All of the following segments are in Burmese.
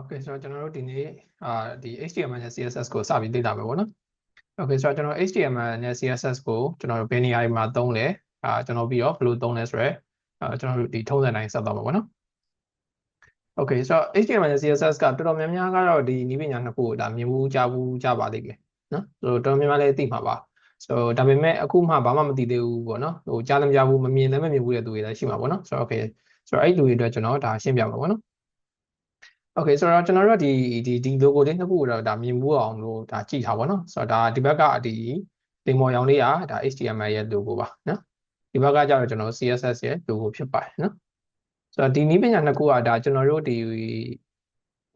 Okay ဆိုတော့ကျွန်တော်တို့ဒီနေ့အာဒီ HTML နဲ့ CSS ကိုစပြီးလေ့လာမယ်ပေါ့နော် Okay ဆိုတော့ကျွန်တော် HTML နဲ့ CSS ကိုကျွန်တော်တို့ဘယ်နေရာမှာသုံးလဲအာကျွန်တော်ပြီးတော့ဘယ်လိုသုံးလဲဆိုတော့အာကျွန်တော်တို့ဒီထုံးစံတိုင်းဆက်သွားမှာပေါ့နော် Okay ဆိုတော့ HTML နဲ့ CSS ကတော်တော်များများကတော့ဒီနည်းပညာနှစ်ခုကိုဒါမြင်မှုကြားဘူးကြားပါလိမ့်မယ်နော်ဆိုတော့တော်တော်များများလည်းသိမှာပါဆိုတော့ဒါပေမဲ့အခုမှဘာမှမသိသေးဘူးပေါ့နော်ဟိုကြားလည်းမကြားဘူးမမြင်လည်းမမြင်ဘူးတဲ့သူတွေလည်းရှိမှာပေါ့နော်ဆိုတော့ Okay ဆိုတော့အဲ့လူတွေအတွက်ကျွန်တော်ဒါရှင်းပြမှာပေါ့နော် Okay ဆိုတော့ကျွန်တော်တို့ကဒီဒီဒီ logo လေးနှစ်ခုတော့ဒါမြင်မှုအောင်လို့ဒါကြည့်ထားပါတော့ဆိုတော့ဒါဒီဘက်ကဒီတင်မော်ရောင်လေးကဒါ HTML ရဲ့ logo ပါနော်ဒီဘက်ကကျတော့ကျွန်တော် CSS ရဲ့ logo ဖြစ်ပါတယ်နော်ဆိုတော့ဒီနည်းပညာနှစ်ခုကဒါကျွန်တော်တို့ဒီ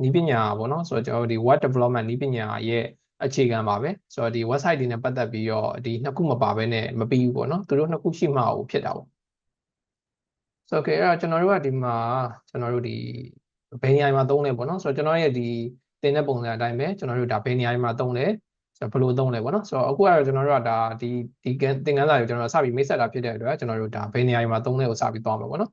နည်းပညာပေါ့နော်ဆိုတော့ကျွန်တော်တို့ဒီ web development နည်းပညာရဲ့အခြေခံပါပဲဆိုတော့ဒီ website တွေနဲ့ပတ်သက်ပြီးတော့ဒီနှစ်ခုမပါဘဲနဲ့မပြီးဘူးပေါ့နော်သူတို့နှစ်ခုရှိမှအောင်ဖြစ်တာပေါ့ဆိုတော့ okay အဲ့တော့ကျွန်တော်တို့ကဒီမှာကျွန်တော်တို့ဒီ ဘယ်နေရာမှာသုံးလဲပေါ့နော်ဆိုတော့ကျွန်တော်ရဲ့ဒီတင်တဲ့ပုံစံအတိုင်းပဲကျွန်တော်တို့ဒါဘယ်နေရာမှာသုံးလဲဆိုတော့ဘယ်လိုသုံးလဲပေါ့နော်ဆိုတော့အခုကတော့ကျွန်တော်တို့ကဒါဒီဒီသင်ခန်းစာကိုကျွန်တော်စပြီးမိတ်ဆက်တာဖြစ်တဲ့အတွက်ကျွန်တော်တို့ဒါဘယ်နေရာမှာသုံးလဲကိုစပြီးသွားမှာပေါ့နော်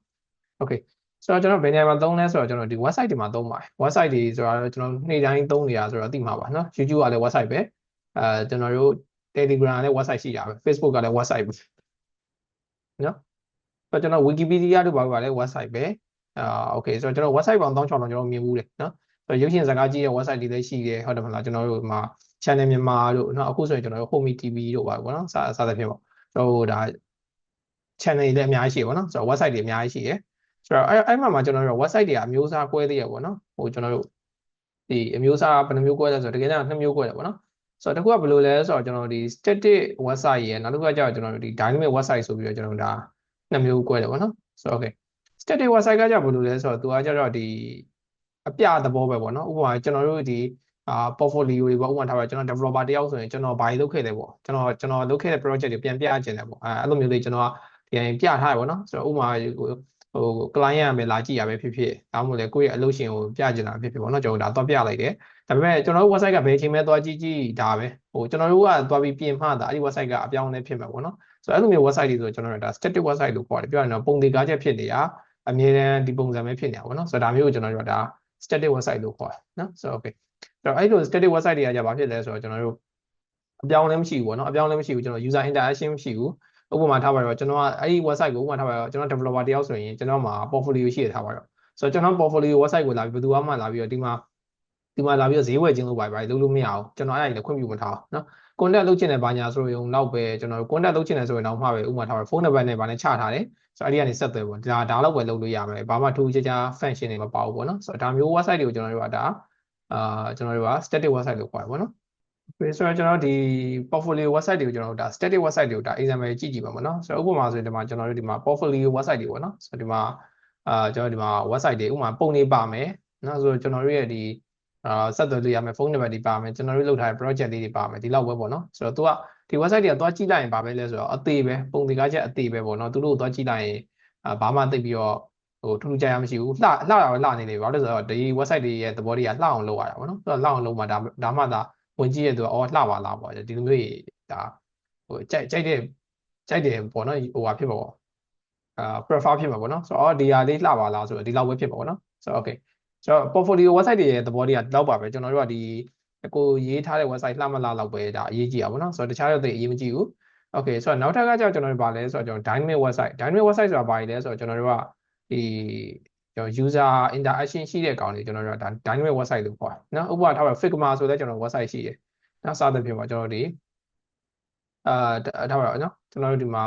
okay ဆိုတော့ကျွန်တော်ဘယ်နေရာမှာသုံးလဲဆိုတော့ကျွန်တော်ဒီ website တွေမှာသုံးပါတယ် website တွေဆိုတော့ကျွန်တော်နေ့တိုင်းသုံးနေတာဆိုတော့သိမှာပါနော် YouTube ကလည်း website ပဲအဲကျွန်တော်တို့ Telegram ကလည်း website ရှိတာပဲ Facebook ကလည်း website ပဲနော်ဆိုတော့ကျွန်တော် Wikipedia တို့ဘာလို့ပါလဲ website ပဲ အာโอเคဆိုတော့ကျွန်တော် website ပေါင်း1000 6000ကျွန်တော်မြင်ဘူးတယ်နော်ဆိုတော့ရုပ်ရှင်စကားကြီးရဲ့ website တွေလည်းရှိတယ်ဟုတ်တယ်မလားကျွန်တော်တို့မှာ channel မြန်မာတို့နော်အခုဆိုရင်ကျွန်တော်တို့ Home TV တို့ပါပေါ့နော်စစသဖြင့်ပေါ့ကျွန်တော်တို့ဒါ channel တွေလည်းအများကြီးရှိပါဘောနော်ဆိုတော့ website တွေအများကြီးရှိတယ်ဆိုတော့အဲ့အဲ့မှာမှာကျွန်တော်တို့ website တွေကအမျိုးအစားကွဲသေးရပေါ့နော်ဟိုကျွန်တော်တို့ဒီအမျိုးအစားဘယ်နှမျိုးကွဲလဲဆိုတော့တကယ်တော့နှစ်မျိုးကွဲတယ်ပေါ့နော်ဆိုတော့တခုကဘယ်လိုလဲဆိုတော့ကျွန်တော်ဒီ static website ရယ်နောက်တစ်ခုကကျတော့ကျွန်တော်တို့ဒီ dynamic website ဆိုပြီးတော့ကျွန်တော်ဒါနှစ်မျိုးကွဲတယ်ပေါ့နော်ဆိုတော့ okay static website ကကြဘယ်လိုလဲဆိုတော့သူကကြတော့ဒီအပြသဘောပဲပေါ့နော်ဥပမာကျွန်တော်တို့ဒီအာ portfolio တွေပေါ့ဥပမာထားပါကျွန်တော် developer တယောက်ဆိုရင်ကျွန်တော်ဘာတွေလုပ်ခဲ့လဲပေါ့ကျွန်တော်ကျွန်တော်လုပ်ခဲ့တဲ့ project တွေပြန်ပြချင်တယ်ပေါ့အဲအဲ့လိုမျိုးလေးကျွန်တော်ကပြန်ပြထားရပေါ့နော်ဆိုတော့ဥပမာဟို client ကပဲလာကြည့်ရပဲဖြစ်ဖြစ်ဒါမှမဟုတ်လေကိုယ့်ရဲ့အလုပ်ရှင်ကိုပြချင်တာဖြစ်ဖြစ်ပေါ့နော်ကျွန်တော်ဒါတော့ပြလိုက်တယ်ဒါပေမဲ့ကျွန်တော်တို့ website ကဘယ်အချိန်မှသွားကြည့်ကြည့်ဒါပဲဟိုကျွန်တော်တို့ကသွားပြီးပြင်မှတာအဲ့ဒီ website ကအပြောင်းအလဲဖြစ်မှာပေါ့နော်ဆိုတော့အဲ့လိုမျိုး website တွေဆိုကျွန်တော်တို့ဒါ static website လို့ခေါ်တယ်ပြောရရင်တော့ပုံသေးကားချက်ဖြစ်နေတာ အမြဲတမ်းဒီပုံစံပဲဖြစ်နေတာပေါ့နော်ဆိုတော့ဒါမျိုးကိုကျွန်တော်တို့ကဒါ static website လို့ခေါ်တယ်နော်ဆိုတော့ okay အဲ့တော့အဲ့လို static website တွေကじゃဘာဖြစ်လဲဆိုတော့ကျွန်တော်တို့အပြောင်းလဲမရှိဘူးပေါ့နော်အပြောင်းလဲမရှိဘူးကျွန်တော် user interaction မရှိဘူးဥပမာထားပါတော့ကျွန်တော်ကအဲ့ဒီ website ကိုဥပမာထားပါတော့ကျွန်တော် developer တယောက်ဆိုရင်ကျွန်တော်မှာ portfolio ရှိရထားပါတော့ဆိုတော့ကျွန်တော် portfolio website ကိုလာပြီးဘယ်သူမှလာပြီးတော့ဒီမှာဒီမှာလာပြီးတော့ဈေးဝယ်ခြင်းလို့ပါပါလုပ်လို့မရအောင်ကျွန်တော်အဲ့ဒါကြီးလည်းခွင့်ပြုမထားအောင်နော် contact လုပ်ချင်တဲ့ဘာညာဆိုရင်နောက်ပဲကျွန်တော် contact လုပ်ချင်တယ်ဆိုရင်တော့မှပဲဥပမာထားပါဖုန်းနံပါတ်နဲ့ဗာနဲ့ချထားတယ် ဆိုတော့အဲ့ဒီကနေဆက်သွယ်ပေါ့ဒါဒါတော့ပဲလုပ်လို့ရမယ်ဘာမှထူးခြားခြား function တွေမပါဘူးပေါ့နော်ဆိုတော့ဒါမျိုး website တွေကိုကျွန်တော်တို့ကဒါအာကျွန်တော်တို့က static website လို့ခေါ်တယ်ပေါ့နော်ဆိုတော့ကျွန်တော်ဒီ portfolio website တွေကိုကျွန်တော်တို့ဒါ static website တွေကိုဒါ example ကြည့်ကြည့်ပါမယ်နော်ဆိုတော့ဥပမာဆိုရင်ဒီမှာကျွန်တော်တို့ဒီမှာ portfolio website တွေပေါ့နော်ဆိုတော့ဒီမှာအာကျွန်တော်ဒီမှာ website တွေဥပမာပုံတွေပါမယ်နော်ဆိုတော့ကျွန်တော်တို့ရဲ့ဒီအာဆက်သွယ်လို့ရမယ်ဖုန်းနံပါတ်တွေပါမယ်ကျွန်တော်တို့လုပ်ထားတဲ့ project လေးတွေပါမယ်ဒီလောက်ပဲပေါ့နော်ဆိုတော့ तू က ဒီ website တွေကသွားကြည့်လိုက်ရင်ဘာပဲလဲဆိုတော့အသေးပဲပုံတွေကားချက်အသေးပဲပေါ့နော်သူတို့သွားကြည့်လိုက်ရင်အာဘာမှသိပြီးတော့ဟိုထူးထူးခြားခြားမရှိဘူးလှလှတာပဲလှနေတယ်ဘာလို့လဲဆိုတော့ဒီ website တွေရဲ့သဘောတွေကလှအောင်လုပ်ရတာပေါ့နော်ဆိုတော့လှအောင်လုပ်မှဒါဒါမှသာဝင်ကြည့်ရတဲ့သူကအော်လှပါလားပေါ့ဒီလိုမျိုးဒါဟိုကြိုက်ကြိုက်တဲ့ကြိုက်တယ်ပေါ့နော်ဟိုဟာဖြစ်ပါပေါ့အာ prefer ဖြစ်မှာပေါ့နော်ဆိုတော့အော်ဒီဟာလေးလှပါလားဆိုတော့ဒီလောက်ပဲဖြစ်ပါပေါ့နော်ဆိုတော့ okay ဆိုတော့ portfolio website တွေရဲ့သဘောတွေကတော့ပါပဲကျွန်တော်တို့ကဒီ ကိုရေးထားတဲ့ website လှမလှလောက်ပဲဒါအရေးကြီးတာပေါ့နော်ဆိုတော့တခြားတော့သိအရေးမကြီးဘူး okay ဆိုတော့နောက်ထပ်ကကြောင့်ကျွန်တော်တို့ဗာလဲဆိုတော့ကျွန်တော် dynamic website dynamic website ဆိုတာဗာလဲဆိုတော့ကျွန်တော်တို့ကဒီကျွန်တော် user interaction ရှိတဲ့ကောင်တွေကျွန်တော်တို့ကဒါ dynamic website လို့ခေါ်တယ်နော်ဥပမာထားပါ Figma ဆိုတဲ့ကျွန်တော် website ရှိတယ်နော်စသဖြင့်ပေါ့ကျွန်တော်တို့ဒီအာထားပါတော့နော်ကျွန်တော်တို့ဒီမှာ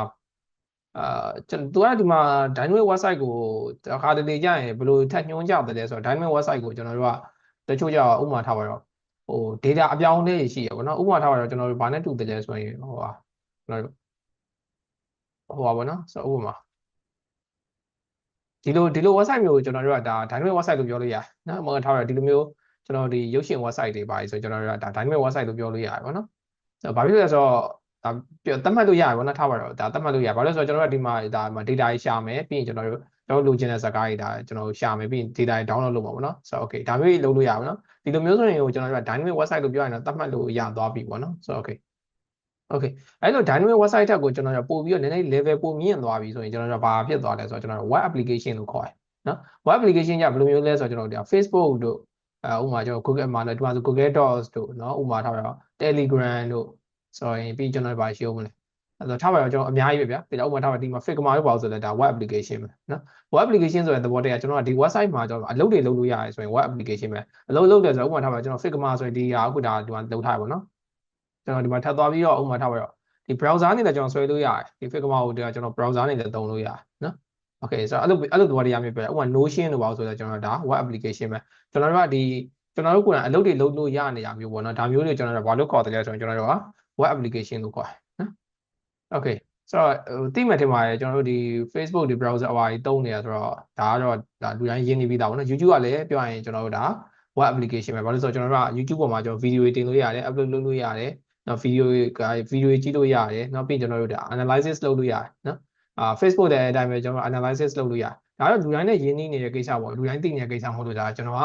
အာသူကဒီမှာ dynamic website ကိုတစ်ခါတလေကြာရင်ဘယ်လိုထပ်ညွှန်းကြတယ်လဲဆိုတော့ dynamic website ကိုကျွန်တော်တို့ကတချို့ကြောဥပမာထားပါတော့ ဟို data အပြောင်းအလဲရှိရပေါ့နော်ဥပမာထားပါတော့ကျွန်တော်တို့ဘာနဲ့တူတယ်လဲဆိုရင်ဟိုဟာကျွန်တော်တို့ဟိုပါပေါ့နော်ဆိုတော့ဥပမာဒီလိုဒီလို website မျိုးကိုကျွန်တော်တို့ကဒါ dynamic website လို့ပြောလို့ရတယ်နော်မဟုတ်ထားရဒီလိုမျိုးကျွန်တော်ဒီရုပ်ရှင် website တွေပါဆိုကျွန်တော်တို့ကဒါ dynamic website လို့ပြောလို့ရတယ်ပေါ့နော်ဆိုတော့ဘာဖြစ်လဲဆိုတော့ဒါသတ်မှတ်လို့ရတယ်ပေါ့နော်ထားပါတော့ဒါသတ်မှတ်လို့ရဘာလို့လဲဆိုတော့ကျွန်တော်တို့ကဒီမှာဒါမှာ data ကြီးရှာမယ်ပြီးရင်ကျွန်တော်တို့ ကျွန်တော်လိုချင်တဲ့ဇာတ်ကားတွေဒါကျွန်တော်ရှာမယ်ပြီးရင် data တွေ download လုပ်ပါဘောနော်ဆိုတော့ okay ဒါမျိုးကြီးလုပ်လို့ရပါဘောနော်ဒီလိုမျိုးဆိုရင်ကိုကျွန်တော်က dynamic website လို့ပြောရရင်တော့သတ်မှတ်လို့ရသွားပြီပေါ့နော်ဆိုတော့ okay okay အဲ့လို dynamic website ထက်ကိုကျွန်တော်ကပို့ပြီးတော့နည်းနည်း level ပိုမြင့်သွားပြီဆိုရင်ကျွန်တော်ကဘာဖြစ်သွားလဲဆိုတော့ကျွန်တော် web application လို့ခေါ်တယ်နော် web application ကဘယ်လိုမျိုးလဲဆိုတော့ကျွန်တော်တို့ Facebook တို့အဲဥမာကျွန်တော် Google မှာလည်းဒီမှာဆို Google Docs တို့နော်ဥမာထားပါတော့ Telegram တို့ဆိုရင်ပြီးကျွန်တော်ဗာရှင်းဦးမလဲ အဲ့တော့ထားပါတော့ကျွန်တော်အများကြီးပဲဗျာဒီတော့ဥပမာထားပါဒီမှာ Figma လို့ပါလို့ဆိုလဲဒါ web application ပဲနော် web application ဆိုတဲ့သဘောတည်းကကျွန်တော်ကဒီ website မှာကျွန်တော်အလုပ်တွေလုပ်လို့ရတယ်ဆိုရင် web application ပဲအလုပ်လုပ်တယ်ဆိုတော့ဥပမာထားပါကျွန်တော် Figma ဆိုရင်ဒီဟာအခုဒါဒီမှာလုပ်ထားပါတော့နော်ကျွန်တော်ဒီမှာထပ်သွားပြီးတော့ဥပမာထားပါတော့ဒီ browser နဲ့လည်းကျွန်တော်ဆွဲလို့ရတယ်ဒီ Figma ကိုကျွန်တော် browser နဲ့လည်းသုံးလို့ရတယ်နော် okay ဆိုတော့အဲ့လိုအဲ့လိုသဘောတရားမျိုးပဲဥပမာ Notion လို့ပါလို့ဆိုတော့ကျွန်တော်ဒါ web application ပဲကျွန်တော်တို့ကဒီကျွန်တော်တို့ကိုယ်တိုင်အလုပ်တွေလုပ်လို့ရနေရမျိုးပေါ့နော်ဒါမျိုးတွေကျွန်တော်တို့ဘာလို့ခေါ်တယ်လဲဆိုရင်ကျွန်တော်တို့က web application လို့ခေါ်တယ် okay ဆိုတော့ဟိုသိမှထင်ပါတယ်ကျွန်တော်တို့ဒီ Facebook ဒီ browser အဝါကြီးတုံးနေတာဆိုတော့ဒါကတော့ဒါလူတိုင်းရင်းနေပြီးသားပေါ့နော် YouTube ကလည်းပြောရရင်ကျွန်တော်တို့ဒါ web application ပဲဘာလို့ဆိုတော့ကျွန်တော်တို့က YouTube ပေါ်မှာကျွန်တော် video တွေတင်လို့ရတယ် upload လုပ်လို့ရတယ်နော် video က video ကြည့်လို့ရတယ်နော်ပြီးကျွန်တော်တို့ဒါ analysis လုပ်လို့ရတယ်နော်အာ Facebook တဲ့အတိုင်းပဲကျွန်တော် analysis လုပ်လို့ရတယ်ဒါတော့လူတိုင်းနဲ့ရင်းနှီးနေတဲ့ကိစ္စပေါ့လူတိုင်းသိနေတဲ့ကိစ္စမဟုတ်လို့ဒါကျွန်တော်က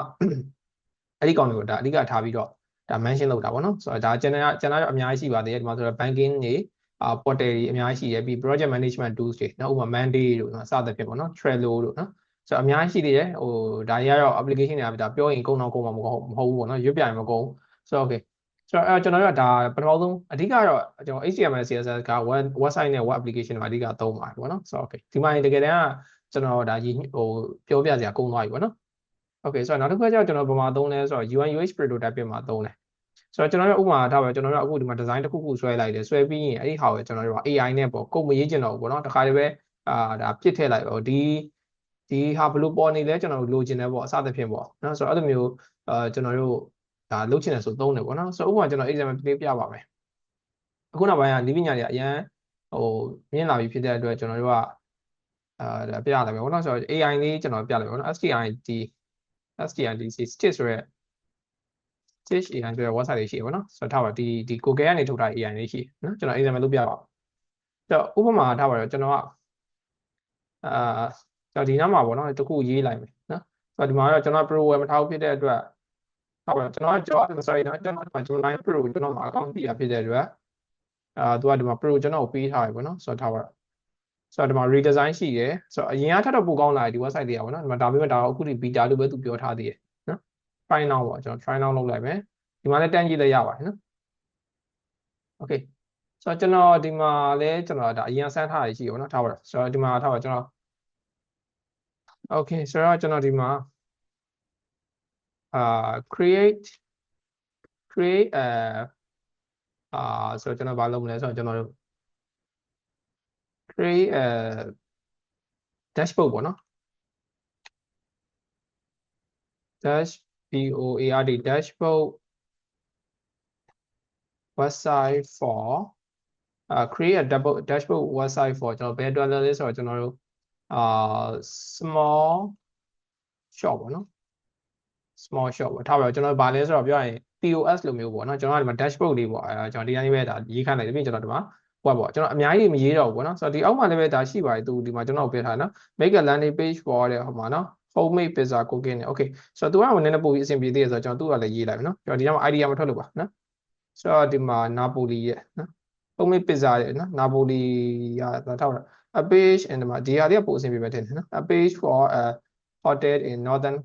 အဲ့ဒီကောင်တွေကိုဒါအဓိကထားပြီးတော့ဒါ mention လုပ်တာပေါ့နော်ဆိုတော့ဒါကျွန်တော်ကျွန်တော်အများကြီးရှိပါသေးတယ်ဒီမှာဆိုတော့ banking တွေ အာ portal တွေအများကြီးရှိရပြီး project management tools တွေနော်ဥပမာ Monday တို့နော်စသဖြင့်ပေါ့နော် Trello တို့နော်ဆိုတော့အများကြီးရှိသေးတယ်ဟိုဒါတွေကတော့ application တွေကဒါပြောရင်ကုန်းတော့ကုန်းမှာမဟုတ်မဟုတ်ဘူးပေါ့နော်ရွတ်ပြရင်မကုန်းဆိုတော့ okay ဆိုတော့အဲကျွန်တော်တို့ကဒါပထမဆုံးအဓိကတော့ကျွန်တော် HTML CSS က web website နဲ့ web application တွေမှာအဓိကသုံးပါတယ်ပေါ့နော်ဆိုတော့ okay ဒီမှာတကယ်တမ်းကကျွန်တော်ဒါဟိုပြောပြစရာကုန်သွားပြီပေါ့နော် okay ဆိုတော့နောက်တစ်ခုကကျတော့ကျွန်တော်ဗမာသုံးလဲဆိုတော့ UI UX prototype မှာသုံးတယ် ဆိုတော့ကျွန်တော်တို့ဥပမာထားပါကျွန်တော်တို့အခုဒီမှာ design တစ်ခုခုဆွဲလိုက်တယ်ဆွဲပြီးရင်အဲ့ဒီဟာကိုကျွန်တော်တို့က AI နဲ့ပေါ့ကုတ်မရေးကျင်တော့ဘူးပေါ့နော်တခါတည်းပဲအာဒါပြစ်ထည့်လိုက်ပေါ့ဒီဒီဟာဘလို့ပေါ်နေလဲကျွန်တော်တို့လိုချင်တယ်ပေါ့အစသဖြင့်ပေါ့နော်ဆိုတော့အဲ့လိုမျိုးအာကျွန်တော်တို့ဒါလုပ်ချင်တယ်ဆိုသုံးတယ်ပေါ့နော်ဆိုတော့ဥပမာကျွန်တော် example ပြပြပါမယ်အခုနောက်ပိုင်းကဒီပညာတွေအရန်ဟိုမြင်လာပြီဖြစ်တဲ့အတွက်ကျွန်တော်တို့ကအာဒါပြရတယ်ပဲပေါ့နော်ဆိုတော့ AI လေးကျွန်တော်ပြလိုက်ပါပေါ့နော် STID STIDC stitch ဆိုရဲ stitch AI ဆိုရဲ website လေးရှိရပါတော့ဆိုတော့ထားပါဒီဒီ Google ကနေထုတ်ထား AI လေးရှိနော်ကျွန်တော် example လုပ်ပြပါဆိုတော့ဥပမာထားပါတော့ကျွန်တော်ကအာကျွန်တော်ဒီနားမှာပေါ့နော်တခုရေးလိုက်မယ်နော်ဆိုတော့ဒီမှာတော့ကျွန်တော် pro ဝယ်မထားဘူးဖြစ်တဲ့အတွက်ဟုတ်ပါကျွန်တော်ကျွန်တော် sorry နော်ကျွန်တော်ဒီမှာ July pro ကျွန်တော်မှာ account ပြရဖြစ်တဲ့အတွက်အာသူကဒီမှာ pro ကျွန်တော်ကိုပေးထားပြီပေါ့နော်ဆိုတော့ထားပါဆိုတော့ဒီမှာ redesign ရှိတယ်ဆိုတော့အရင်ကထပ်တော့ပိုကောင်းလာတယ်ဒီ website တွေကပေါ့နော်ဒီမှာဒါပေမဲ့ဒါအခုဒီ beta လို့ပဲသူပြောထားသေးတယ်နော် try now ပေါ့ကျွန်တော် try now လုပ်လိုက်မယ်ဒီမှာလည်းတန်းကြည့်လိုက်ရပါတယ်နော် okay ဆိုတော့ကျွန်တော်ဒီမှာလည်းကျွန်တော်ဒါအရင်ဆန်းထားရရှိရပေါ့နော်ထားပါတော့ဆိုတော့ဒီမှာထားပါကျွန်တော် okay ဆိုတော့ကျွန်တော်ဒီမှာအာ create create အာအာဆိုတော့ကျွန်တော်ဘာလုပ်မလဲဆိုတော့ကျွန်တော်တို့ create အာ dashboard ပေါ့နော် dash board dashboard website for uh create a double dashboard website for ကျွန်တော်ဘယ်အတွက်လဲဆိုတော့ကျွန်တော်တို့အာ small shop ပေါ့နော် small shop ပေါ့ထားပါတော့ကျွန်တော်ဗာလဲဆိုတော့ပြောရရင် POS လိုမျိုးပေါ့နော်ကျွန်တော်ကဒီမှာ dashboard လေးပေါ့အဲကျွန်တော်ဒီတိုင်းပဲဒါရေးခိုင်းလိုက်တယ်ပြီးကျွန်တော်ဒီမှာ web ပေါ့ကျွန်တော်အများကြီးမရေးတော့ဘူးပေါ့နော်ဆိုတော့ဒီအောက်မှာလည်းပဲဒါရှိပါတယ်သူဒီမှာကျွန်တော်ပြထားနော် make a landing page for တဲ့ဟိုမှာနော် homemade pizza cooking နဲ့ okay ဆိုတော့သူကနည်းနည်းပို့ပြီးအဆင်ပြေသေးတယ်ဆိုတော့ကျွန်တော်သူ့ကလည်းရေးလိုက်မယ်နော်ကျွန်တော်ဒီထဲမှာ idea မထွက်လို့ပါနော်ဆိုတော့ဒီမှာ Napoli ရဲ့နော် homemade pizza ရဲ့နော် Napoli ရတာထောက်တာ a page and ဒီမှာဒီဟာတွေကပို့အဆင်ပြေမယ်ထင်တယ်နော် a page for a hotel in northern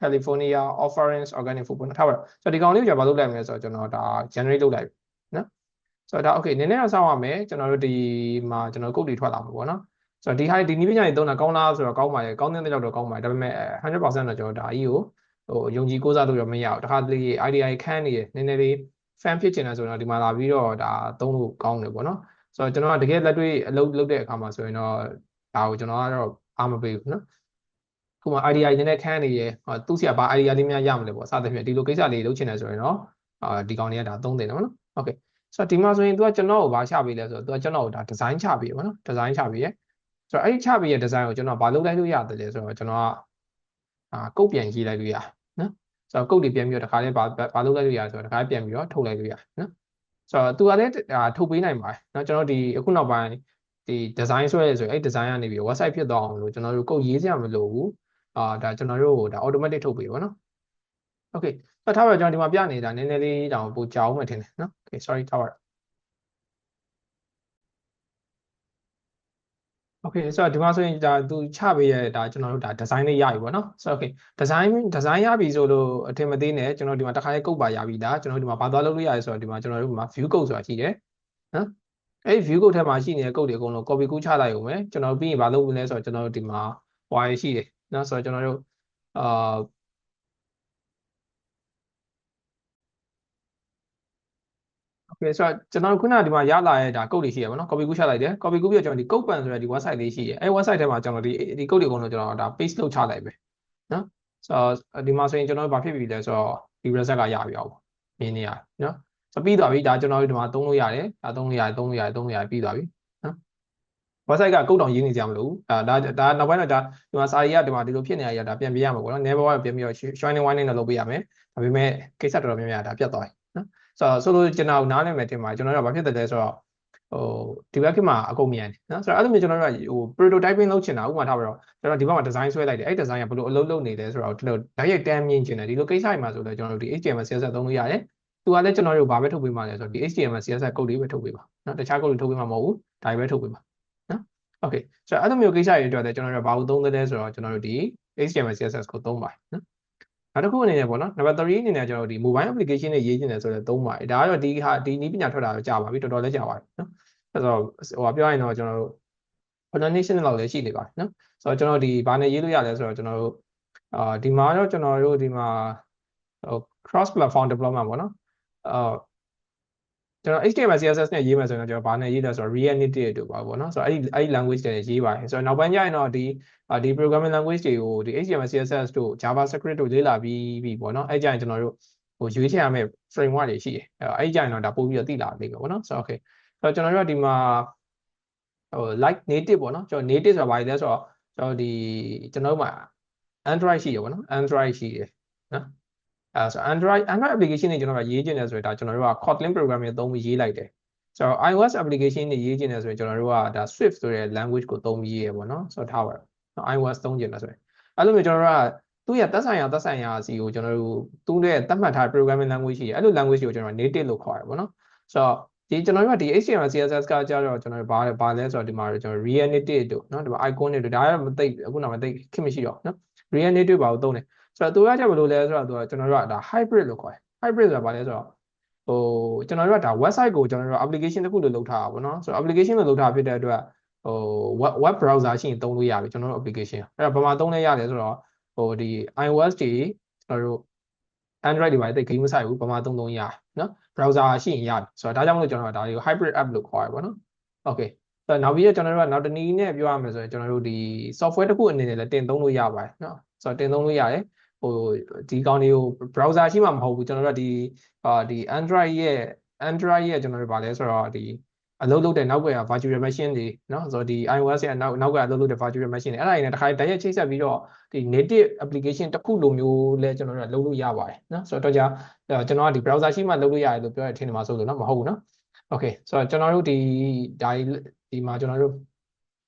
California offerings organic food ပေါ့နော်ထားပါတော့ဆိုတော့ဒီကောင်လေးကိုကျွန်တော်ဘာလုပ်လိုက်မလဲဆိုတော့ကျွန်တော်ဒါ generate လုပ်လိုက်ပြီနော်ဆိုတော့ဒါ okay နည်းနည်းတော့စောင့်ရမယ်ကျွန်တော်တို့ဒီမှာကျွန်တော်ကုတ်တွေထွက်လာမှာပေါ့နော် ဆိုတော့ဒီဟာဒီနည်းပညာတွေသုံးတာကောင်းလားဆိုတော့ကောင်းပါရဲ့ကောင်းတဲ့လောက်တော့ကောင်းပါတယ်ဒါပေမဲ့100%တော့ကျွန်တော်ဒါအကြီးကိုဟိုယုံကြည်ကိုးစားလို့တော့မရဘူးတခါတလေ idea ခန်းနေရနည်းနည်းလေး fan ဖြစ်ချင်တယ်ဆိုတော့ဒီမှာလာပြီးတော့ဒါသုံးလို့ကောင်းတယ်ပေါ့နော်ဆိုတော့ကျွန်တော်ကတကယ်လက်တွေ့အလုပ်လုပ်တဲ့အခါမှာဆိုရင်တော့ဒါကိုကျွန်တော်ကတော့အားမပေးဘူးနော်ခုမှ idea နည်းနည်းခန်းနေရသူစီကဘာ idea လေးများရမလဲပေါ့စသဖြင့်ဒီလိုကိစ္စလေးလုပ်ချင်တယ်ဆိုရင်တော့အာဒီကောင်လေးကဒါသုံးတယ်နော် okay ဆိုတော့ဒီမှာဆိုရင် तू ကကျွန်တော်ကိုဘာချပေးလဲဆိုတော့ तू ကကျွန်တော်ကိုဒါ design ချပေးရပါတော့ design ချပေးရ ဆိုတော့အဲ့ဒီချပေးရ design ကိုကျွန်တော်ဘာလုပ်လိုက်လို့ရတယ်လဲဆိုတော့ကျွန်တော်ကအာကုတ်ပြန်ရေးလိုက်လို့ရနော်ဆိုတော့ကုတ်တွေပြန်ပြီးတော့တခါလေးဘာဘာလုပ်လိုက်လို့ရဆိုတော့တခါပြန်ပြီးတော့ထုတ်လိုက်လို့ရနော်ဆိုတော့ तू ကလည်းထုတ်ပေးနိုင်ပါတယ်နော်ကျွန်တော်ဒီအခုနောက်ပိုင်းဒီ design ဆွဲရဆိုရင်အဲ့ design ကနေပြီး website ဖြစ်သွားအောင်လို့ကျွန်တော်တို့ကုတ်ရေးစရာမလိုဘူးအာဒါကျွန်တော်တို့ဒါ automatic ထုတ်ပေးပါနော် okay ဆိုတော့ထားပါကျွန်တော်ဒီမှာပြနေတာနည်းနည်းလေးတောင်ပိုကြောင်းမှထင်တယ်နော် okay sorry ထားပါ Okay ဆိုတော့ဒီမှာဆိုရင်ဒါသူချပေးရတဲ့ဒါကျွန်တော်တို့ဒါ design လေးရပြီပေါ့နော်ဆိုတော့ okay design design ရပြီဆိုလို့အထင်မသေးနဲ့ကျွန်တော်ဒီမှာတစ်ခါလေးကုတ်ပါရပြီဒါကျွန်တော်ဒီမှာဘာသွားလုပ်လို့ရလဲဆိုတော့ဒီမှာကျွန်တော်တို့ဒီမှာ view code ဆိုတာရှိတယ်နော်အဲ့ဒီ view code ထဲမှာရှိနေတဲ့ code တွေအကုန်လုံး copy ကူးချလိုက်အောင်မယ်ကျွန်တော်ပြီးရင်ဘာလုပ်မလဲဆိုတော့ကျွန်တော်တို့ဒီမှာ y ရှိတယ်နော်ဆိုတော့ကျွန်တော်တို့အာ Okay ဆိုတော့ကျွန်တော်တို့ခုနကဒီမှာရလာတဲ့ဒါ code တွေရှိရပါတော့ copy ကူးချလိုက်တယ် copy ကူးပြီးတော့ကျွန်တော်ဒီ code pan ဆိုတဲ့ဒီ website လေးရှိတယ်အဲ website ထဲမှာကျွန်တော်ဒီဒီ code တွေအကုန်လုံးကျွန်တော်ဒါ paste လုပ်ချလိုက်ပဲနော်ဆိုတော့ဒီမှာဆိုရင်ကျွန်တော်တို့ဘာဖြစ်ပြီလဲဆိုတော့ဒီ result ကရပြီအောင်မြင်နေရနော်ဆိုပြီးသွားပြီဒါကျွန်တော်တို့ဒီမှာသုံးလို့ရတယ်ဒါသုံးလို့ရတယ်သုံးလို့ရတယ်သုံးလို့ရတယ်ပြီးသွားပြီနော် website ကကုတ်တောင်ရင်းနေကြမလို့ဒါဒါဒါနောက်ပိုင်းတော့ဒါဒီမှာစာရီကဒီမှာဒီလိုဖြစ်နေရတာဒါပြန်ပြရမှာပေါ့နော် never ကပြန်ပြီးတော့ shining wine နဲ့လုပ်ပေးရမယ်ဒါပေမဲ့ကိစ္စတော်တော်များများဒါပြတ်သွားပြီနော်ဆို တော့ဆိုလို့ကျွန်တော်နားလည်မယ်တင်ပါကျွန်တော်တို့ကဘာဖြစ်တယ်လဲဆိုတော့ဟိုဒီဘက်ခေတ်မှာအကုန်မြန်တယ်နော်ဆိုတော့အဲ့လိုမျိုးကျွန်တော်တို့ကဟို prototyping လုပ်ချင်တာဥပမာထားပါတော့ကျွန်တော်ဒီဘက်မှာ design ဆွဲလိုက်တယ်အဲ့ design ကဘယ်လိုအလုပ်လုပ်နေလဲဆိုတော့ဒီလိုဓာတ်ရိုက်တန်းမြင်ချင်တယ်ဒီလိုကိစ္စတွေမှာဆိုတော့ကျွန်တော်တို့ဒီ HTML CSS သုံးလို့ရတယ်သူကလည်းကျွန်တော်တို့ဘာပဲထုတ်ပေးမှလဲဆိုတော့ဒီ HTML CSS code တွေပဲထုတ်ပေးပါနော်တခြား code တွေထုတ်ပေးမှာမဟုတ်ဘူးဒါတွေပဲထုတ်ပေးပါနော် okay ဆိုတော့အဲ့လိုမျိုးကိစ္စတွေအတွက်လည်းကျွန်တော်တို့ဘာလို့သုံးသလဲဆိုတော့ကျွန်တော်တို့ဒီ HTML CSS ကိုသုံးပါတယ်နော် နောက်တစ်ခုအနေနဲ့ပေါ့နော်နံပါတ်3အနေနဲ့ကျွန်တော်တို့ဒီ mobile application တွေရေးချင်တယ်ဆိုတော့သုံးပါတယ်ဒါကတော့ဒီဟာဒီနည်းပညာထွက်တာတော့ကြာပါပြီတော်တော်လေးကြာပါပြီနော်အဲ့တော့ဟိုပြောရရင်တော့ကျွန်တော်တို့ coordination လောက်လည်းရှိနေပါတယ်နော်ဆိုတော့ကျွန်တော်ဒီဘာနဲ့ရေးလို့ရလဲဆိုတော့ကျွန်တော်တို့အာဒီမှာတော့ကျွန်တော်တို့ဒီမှာဟို cross platform development ပေါ့နော်အာ ကျွန်တော် HTML CSS နဲ့ရေးမယ်ဆိုရင်ကျွန်တော်ဘာနဲ့ရေးလဲဆိုတော့ React Native တို့ပါပေါ့နော်ဆိုတော့အဲ့ဒီအဲ့ဒီ language တွေရေးပါတယ်ဆိုတော့နောက်ပိုင်းကျရင်တော့ဒီဒီ programming language တွေကိုဒီ HTML CSS တို့ JavaScript တို့လေ့လာပြီးပြီပေါ့နော်အဲ့ကြရင်ကျွန်တော်တို့ဟိုရွေးချယ်ရမယ့် framework တွေရှိတယ်အဲ့ကြရင်တော့ဒါပို့ပြီးတော့သိလာလိမ့်မယ်ပေါ့နော်ဆိုတော့ okay ဆိုတော့ကျွန်တော်တို့ကဒီမှာဟို like native ပေါ့နော်ကျွန်တော် native ဆိုတာဘာလဲဆိုတော့ကျွန်တော်ဒီကျွန်တော်တို့မှာ Android ရှိရပေါ့နော် Android ရှိတယ်နော် အဲဆို Android Android application တွေကျွန်တော်ကရေးချင်တယ်ဆိုရင်ဒါကျွန်တော်တို့က Kotlin programming သုံးပြီးရေးလိုက်တယ်ဆိုတော့ iOS application တွေရေးချင်တယ်ဆိုရင်ကျွန်တော်တို့ကဒါ Swift ဆိုတဲ့ language ကိုသုံးပြီးရေးရပေါ့နော်ဆိုတော့ထားပါတော့ iOS သုံးချင်တယ်ဆိုရင်အဲ့လိုမျိုးကျွန်တော်တို့ကသူ့ရဲ့သက်ဆိုင်ရာသက်ဆိုင်ရာစီကိုကျွန်တော်တို့သူ့ရဲ့သတ်မှတ်ထား programming language ရှိတယ်အဲ့လို language ကိုကျွန်တော် native လို့ခေါ်ရပေါ့နော်ဆိုတော့ဒီကျွန်တော်တို့ကဒီ HTML CSS ကကြတော့ကျွန်တော်တို့ဘာလဲဘာလဲဆိုတော့ဒီမှာကျွန်တော် React Native တို့เนาะဒီမှာ icon တွေတို့ဒါကတော့မသိအခုနောက်မသိခင်မရှိတော့เนาะ React Native ဘာကိုသုံးလဲ ဆိုတော့သူကကြဘယ်လိုလဲဆိုတော့သူကကျွန်တော်တို့ကဒါ hybrid လို့ခေါ်တယ် hybrid ဆိုတာဘာလဲဆိုတော့ဟိုကျွန်တော်တို့ကဒါ website ကိုကျွန်တော်တို့ application တစ်ခုလို့လုပ်ထားတာပေါ့နော်ဆိုတော့ application လို့လုပ်ထားဖြစ်တဲ့အတွက်ဟို web web browser ရှိရင်သုံးလို့ရပြီကျွန်တော်တို့ application အဲ့တော့ဘာမှသုံးလဲရလဲဆိုတော့ဟိုဒီ iOS တွေကျွန်တော်တို့ Android တွေပါတိတ် game မဆိုင်ဘူးဘာမှသုံးသုံးရနော် browser ရှိရင်ရတယ်ဆိုတော့ဒါကြောင့်မလို့ကျွန်တော်ကဒါတွေကို hybrid app လို့ခေါ်ရပါတော့ okay ဆိုတော့နောက်ပြီးတော့ကျွန်တော်တို့ကနောက်တနည်းနဲ့ပြောရမယ်ဆိုရင်ကျွန်တော်တို့ဒီ software တစ်ခုအနေနဲ့လည်းတင်သုံးလို့ရပါတယ်နော်ဆိုတော့တင်သုံးလို့ရတယ် ဟိုဒီကောင်တွေကို browser ရှိမှမဟုတ်ဘူးကျွန်တော်တို့ဒီအာဒီ Android ရဲ့ Android ရဲ့ကျွန်တော်တို့ဗာလဲဆိုတော့ဒီအလုပ်လုပ်တဲ့နောက်ကွယ်က virtual machine တွေနော်ဆိုတော့ဒီ iOS ရဲ့နောက်နောက်ကွယ်အလုပ်လုပ်တဲ့ virtual machine တွေအဲ့ဒါတွေနဲ့တစ်ခါတည်းချိတ်ဆက်ပြီးတော့ဒီ native application တစ်ခုလိုမျိုးလဲကျွန်တော်တို့လုပ်လို့ရပါတယ်နော်ဆိုတော့တော့ကြာကျွန်တော်ကဒီ browser ရှိမှလုပ်လို့ရတယ်လို့ပြောရတဲ့ထင်တယ်မှာဆိုလို့နော်မဟုတ်ဘူးနော် okay ဆိုတော့ကျွန်တော်တို့ဒီဒါဒီမှာကျွန်တော်တို့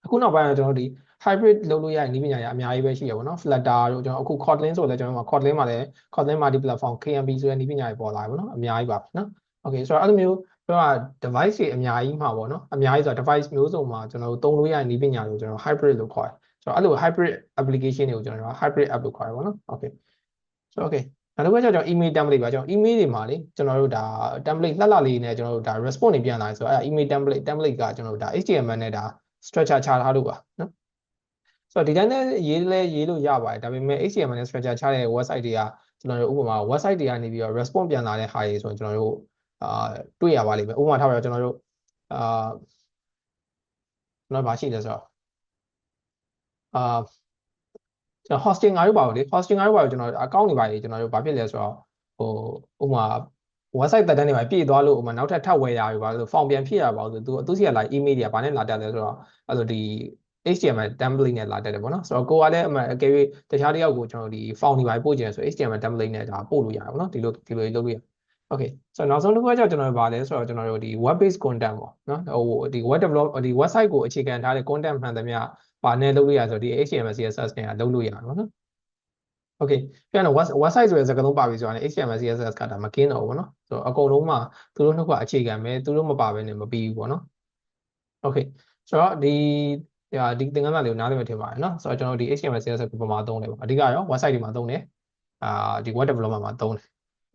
အခုနောက်ပိုင်းတော့ကျွန်တော်တို့ဒီ hybrid လုပ်လို့ရတဲ့နည်းပညာတွေအများကြီးပဲရှိရပါတော့ Flutter တို့ကျွန်တော်အခု Kotlin ဆိုလည်းကျွန်တော်တို့ Kotlin မှာလည်း Kotlin multi platform KMP ဆိုတဲ့နည်းပညာတွေပေါ်လာပြီပေါ့နော်အများကြီးပါနော် okay ဆိုတော့အဲ့လိုမျိုးပြောတာ device တွေအများကြီးမှာပေါ့နော်အများကြီးဆိုတော့ device မျိုးစုံမှာကျွန်တော်တို့သုံးလို့ရတဲ့နည်းပညာတွေကိုကျွန်တော် hybrid လို့ခေါ်တယ်ဆိုတော့အဲ့လို hybrid application တွေကိုကျွန်တော်တို့ hybrid app လို့ခေါ်တယ်ပေါ့နော် okay ဆိုတော့ okay နောက်တစ်ခုကကျွန်တော် email template ပါကျွန်တော် email တွေမှာလေကျွန်တော်တို့ဒါ template လှလှလေးနဲ့ကျွန်တော်တို့ဒါ response တွေပြန်လာဆိုတော့အဲ့ email template template ကကျွန်တော်တို့ဒါ HTML နဲ့ဒါ structure ချထားလို့ပါနော်ဆိုတော့ဒီတိုင်းနဲ့ရေးလဲရေးလို့ရပါတယ်ဒါပေမဲ့ HTML နဲ့ structure ချတဲ့ website တွေကကျွန်တော်တို့ဥပမာ website တွေကနေပြီးတော့ response ပြန်လာတဲ့ဟာတွေဆိုရင်ကျွန်တော်တို့အာတွေ့ရပါလိမ့်မယ်ဥပမာထားပါတော့ကျွန်တော်တို့အာကျွန်တော်မရှိတယ်ဆိုတော့အာကျွန်တော် hosting ငါတို့ပါလို့လေ hosting ငါတို့ပါလို့ကျွန်တော် account တွေပါလေကျွန်တော်တို့ဘာဖြစ်လဲဆိုတော့ဟိုဥပမာ website တက်တန်းတွေမှာပြည့်သွားလို့ဥပမာနောက်ထပ်ထပ်ဝယ်ရပြီပါလို့ form ပြန်ဖြည့်ရပါလို့သူသူစီကလာ email တွေကဘာနဲ့လာတက်လဲဆိုတော့အဲ့လိုဒီ HTML template နဲ့လာတက်တယ်ပေါ့နော်ဆိုတော့ကိုကလည်းအမှန်အကယ်၍တခြားတစ်ယောက်ကိုကျွန်တော်ဒီ form တွေပါပို့ချင်တယ်ဆို HTML template နဲ့ဒါပို့လို့ရတယ်ပေါ့နော်ဒီလိုဒီလိုလုပ်လို့ရ Okay ဆိုတော့နောက်ဆုံးတစ်ခုကကြောင့်ကျွန်တော်တို့ဗာလဲဆိုတော့ကျွန်တော်တို့ဒီ web based content ပေါ့နော်ဟိုဒီ web develop ဒီ website ကိုအခြေခံထားတဲ့ content မှန်သမျှဘာနဲ့လုပ်လို့ရဆိုတော့ဒီ HTML CSS နဲ့လုပ်လို့ရတယ်ပေါ့နော် Okay ပြန်တော့ website ဆိုတဲ့စကားလုံးပါပြီဆိုတော့ HTML CSS ကဒါမကင်းတော့ဘူးပေါ့နော်ဆိုတော့အကုန်လုံးမှာသူတို့နှစ်ခုအခြေခံပဲသူတို့မပါဘဲနဲ့မပြီးဘူးပေါ့နော် Okay ဆိုတော့ဒီဒါဒီသင်ခန်းစာလေးကိုနားလည်မှထင်ပါတယ်နော်ဆိုတော့ကျွန်တော်တို့ဒီ HTML CSS ကိုပမာသုံးတယ်ပေါ့အဓိကရော website တွေမှာသုံးတယ်အာဒီ web development မှာသုံးတယ်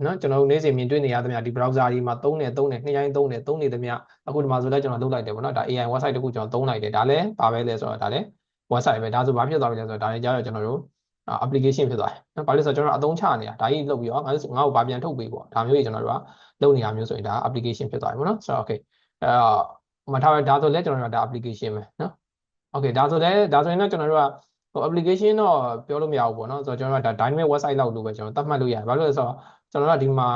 နော်ကျွန်တော်တို့နေ့စဉ်မြင်တွေ့နေရသမျှဒီ browser တွေမှာသုံးတယ်သုံးတယ်နှစ်တိုင်းသုံးတယ်သုံးနေသမျှအခုဒီမှာဆိုလည်းကျွန်တော်လုပ်လိုက်တယ်ပေါ့နော်ဒါ AI website တခုကျွန်တော်သုံးလိုက်တယ်ဒါလည်းပါပဲလဲဆိုတော့ဒါလည်း website ပဲဒါဆိုဘာဖြစ်သွားပြီလဲဆိုတော့ဒါလည်းကြာတော့ကျွန်တော်တို့ application ဖြစ်သွားတယ်နော်ဘာလို့လဲဆိုတော့ကျွန်တော်အသုံးချနေတာဒါကြီးလုပ်ပြီးတော့ငါတို့ငါ့ကိုဗာပြန်ထုတ်ပေးပေါ့ဒါမျိုးကြီးကျွန်တော်တို့ကလုပ်နေတာမျိုးဆိုရင်ဒါ application ဖြစ်သွားပြီပေါ့နော်ဆိုတော့ okay အဲတော့မထားရဒါဆိုလဲကျွန်တော်တို့ကဒါ application ပဲနော် okay ဒါဆိုလဲဒါဆိုရင်တော့ကျွန်တော်တို့ကဟို application တော့ပြောလို့မရဘူးပေါ့နော်ဆိုတော့ကျွန်တော်တို့ကဒါ dynamic website လောက်လို့ပဲကျွန်တော်သတ်မှတ်လို့ရတယ်ဘာလို့လဲဆိုတော့ကျွန်တော်တို့ကဒီမှာ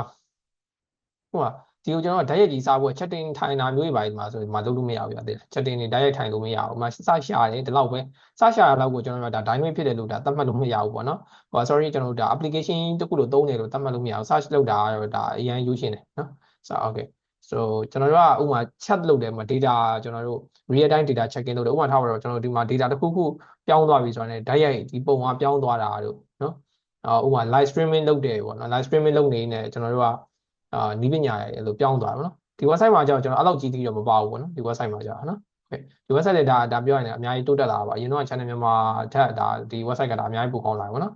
ဟိုက ဒီကိုကျွန်တော်ဓာတ်ရိုက်ကြီးစားဖို့ chatting ထိုင်တာမျိုးတွေပါဒီမှာဆိုဒီမှာလုပ်လို့မရဘူးပြတဲ့ chatting တွေဓာတ်ရိုက်ထိုင်လို့မရဘူး။မှာစရှာတယ်ဒီလောက်ပဲစရှာရလောက်ကိုကျွန်တော်တို့ကဒါ dynamic ဖြစ်တယ်လို့ဒါသတ်မှတ်လို့မရဘူးပေါ့နော်။ဟို sorry ကျွန်တော်တို့ဒါ application တခုလို့သုံးတယ်လို့သတ်မှတ်လို့မရဘူး။ search လုပ်တာကတော့ဒါအရင်ယူရှင်းတယ်နော်။ so okay so ကျွန်တော်တို့ကဥပမာ chat လုပ်တယ်မှာ data ကျွန်တော်တို့ real time data checking လုပ်တယ်ဥပမာထားပါတော့ကျွန်တော်တို့ဒီမှာ data တစ်ခုခုပြောင်းသွားပြီဆိုတော့ဓာတ်ရိုက်ဒီပုံကပြောင်းသွားတာတို့နော်။အော်ဥပမာ live streaming လုပ်တယ်ပေါ့နော် live streaming လုပ်နေနေကျွန်တော်တို့က အာနီးပညာရဲ့လို့ပြောင်းသွားတယ်နော်ဒီ website မှာကျတော့ကျွန်တော်အဲ့လောက်ကြီးကြီးတော့မပါဘူးပေါ့နော်ဒီ website မှာကျတော့နော်ဒီ website တွေဒါဒါပြောရင်လည်းအများကြီးတိုးတက်လာတာပါအရင်တော့ channel မြန်မာထက်ဒါဒီ website ကဒါအများကြီးပိုကောင်းလာပြီပေါ့နော်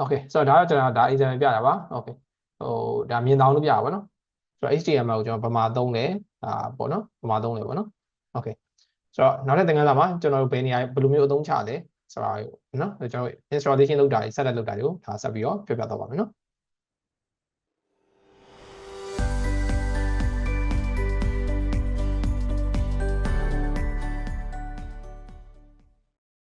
okay ဆိုတော့ဒါကကျွန်တော်ဒါ example ပြတာပါ okay ဟိုဒါမြင်တောင်လို့ပြတာပေါ့နော်ဆိုတော့ HTML ကိုကျွန်တော်ဗမာသုံးတယ်အာပေါ့နော်ဗမာသုံးတယ်ပေါ့နော် okay ဆိုတော့နောက်တဲ့သင်ခန်းစာမှာကျွန်တော်တို့ဘယ်နေရာဘယ်လိုမျိုးအသုံးချလဲဆိုတာနော်ကျွန်တော် installation လုပ်တာတွေ setup လုပ်တာတွေကိုဒါဆက်ပြီးတော့ပြောပြတော့ပါမယ်နော်